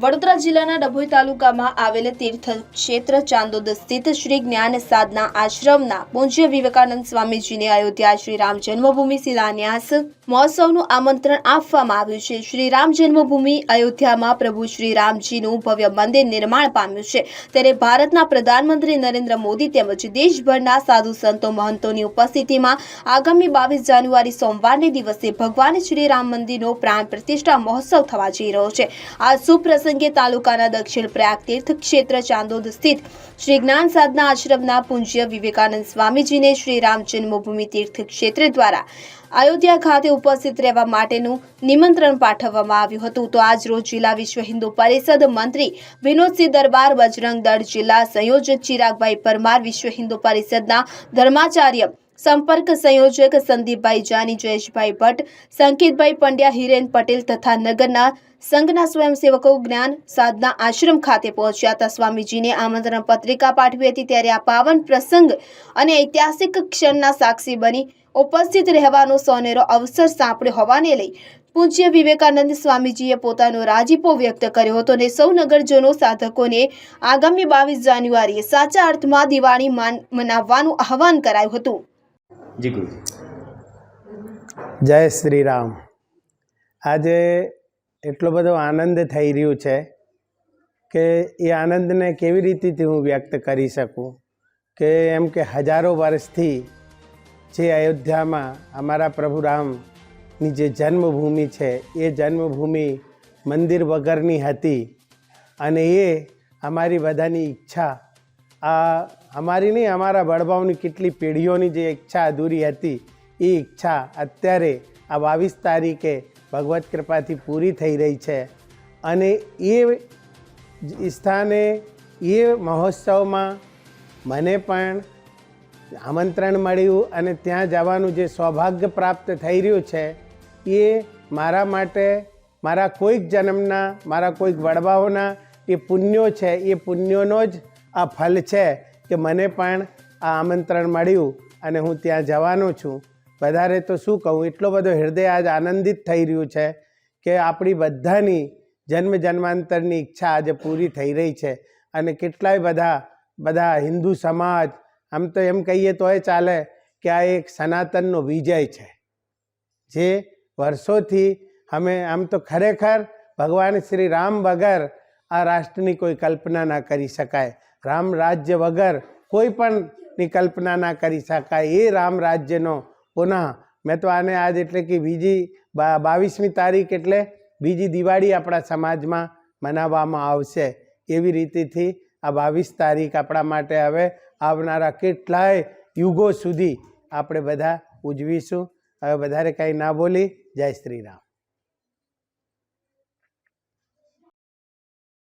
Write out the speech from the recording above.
વડોદરા જિલ્લાના ડભોઈ તાલુકામાં આવેલ તીર્થ ક્ષેત્ર ચાંદોદ સ્થિત શ્રી જ્ઞાન સાધના આશ્રમના પૂજ્ય વિવેકાનંદ સ્વામીજીને અયોધ્યા શ્રી રામ જન્મભૂમિ શિલાન્યાસ મહોત્સવનું આમંત્રણ આપવામાં આવ્યું છે. શ્રી રામ જન્મભૂમિ અયોધ્યામાં પ્રભુ શ્રી રામજીનું ભવ્ય મંદિર નિર્માણ પામ્યું છે. ત્યારે ભારતના પ્રધાનમંત્રી નરેન્દ્ર મોદી તેમજ દેશભરના સાધુ સંતો મહંતોની ઉપસ્થિતિમાં આગામી બાવીસ જાન્યુઆરી સોમવારને દિવસે ભગવાન શ્રી રામ મંદિરનો પ્રાણ પ્રતિષ્ઠા મહોત્સવ થવા જઈ રહ્યો છે. આ શુભ પ્રસંગે તાલુકાના દક્ષિણ પ્રયાગ તીર્થ ક્ષેત્ર ચાંદોદ સ્થિત શ્રી જ્ઞાન સાધના આશ્રમના પૂજ્ય વિવેકાનંદ સ્વામીજીને શ્રી રામ જન્મભૂમિ તીર્થ ક્ષેત્ર દ્વારા અયોધ્યા ખાતે ઉપસ્થિત રહેવા માટેનું નિમંત્રણ પાઠવવામાં આવ્યું હતું. તો આજ રોજ જિલ્લા વિશ્વ હિન્દુ પરિષદ મંત્રી વિનોદસિંહ દરબાર બજરંગ દળ જિલ્લા સંયોજક ચિરાગભાઈ પરમાર વિશ્વ હિન્દુ પરિષદના ધર્માચાર્ય સંપર્ક સંયોજક સંદીપભાઈ જાની, જયેશભાઈ ભટ્ટ, સંકેતભાઈ પંડ્યા, હિરેન પટેલ તથા નગરના સંઘના સ્વયંસેવકો જ્ઞાન સાધના આશ્રમ ખાતે પહોંચ્યા હતા. સ્વામીજીને આમંત્રણ પત્રિકા પાઠવી હતી. ત્યારે આ પાવન પ્રસંગ અને ઐતિહાસિક ક્ષણના સાક્ષી બની ઉપસ્થિત રહેવાનો સોનેરો અવસર સાંપડ્યો હોવાને લઈ પૂજ્ય વિવેકાનંદ સ્વામીજીએ પોતાનો રાજીપો વ્યક્ત કર્યો હતો અને સૌ નગરજનો સાધકોને આગામી બાવીસ જાન્યુઆરીએ સાચા અર્થમાં દિવાળી માન- મનાવવાનું આહવાન કરાયું હતું. જી ગુરુજી. જય શ્રી રામ. આજે એટલો બધો આનંદ થઈ રહ્યો છે કે એ આનંદને કેવી રીતેથી હું વ્યક્ત કરી શકું? કે એમ કે હજારો વર્ષથી જે અયોધ્યામાં અમારા પ્રભુ રામની જે જન્મભૂમિ છે, એ જન્મભૂમિ મંદિર વગરની હતી અને એ અમારી બધાની ઈચ્છા આ અમારી નહીં, અમારા વડવાઓની કેટલી પેઢીઓની જે ઈચ્છા અધૂરી હતી એ ઈચ્છા અત્યારે આ બાવીસ તારીખે ભગવત કૃપાથી પૂરી થઈ રહી છે. અને એ સ્થાને એ મહોત્સવમાં મને પણ આમંત્રણ મળ્યું અને ત્યાં જવાનું જે સૌભાગ્ય પ્રાપ્ત થઈ રહ્યું છે, એ મારા માટે, મારા કોઈક જન્મના, મારા કોઈક વડવાઓના એ પુણ્યો છે, એ પુણ્યોનો જ આ ફલ છે. કે મને પણ આ આમંત્રણ મળ્યું અને હું ત્યાં જવાનો છું. વધારે તો શું કહું? એટલો બધો હૃદય આજ આનંદિત થઈ રહ્યું છે કે આપણી બધાની જન્મ જન્માંતરની ઈચ્છા આજે પૂરી થઈ રહી છે. અને કેટલાય બધા બધા હિન્દુ સમાજ, આમ તો એમ કહીએ તોય ચાલે કે આ એક સનાતનનો વિજય છે. જે વર્ષોથી અમે આમ તો ખરેખર ભગવાન શ્રી રામ વગર આ રાષ્ટ્રની કોઈ કલ્પના ના કરી શકાય. રામ રાજ્ય વગર કોઈ પણની કલ્પના ના કરી શકાય. એ રામ રાજ્યનો પુનઃ. મેં તો આને આજ એટલે કે બીજી બાવીસમી તારીખ એટલે બીજી દિવાળી આપણા સમાજમાં મનાવવામાં આવશે. એવી રીતેથી આ બાવીસ તારીખ આપણા માટે હવે આવનારા કેટલાય યુગો સુધી આપણે બધા ઉજવીશું. હવે વધારે કંઈ ના બોલી, જય શ્રી રામ.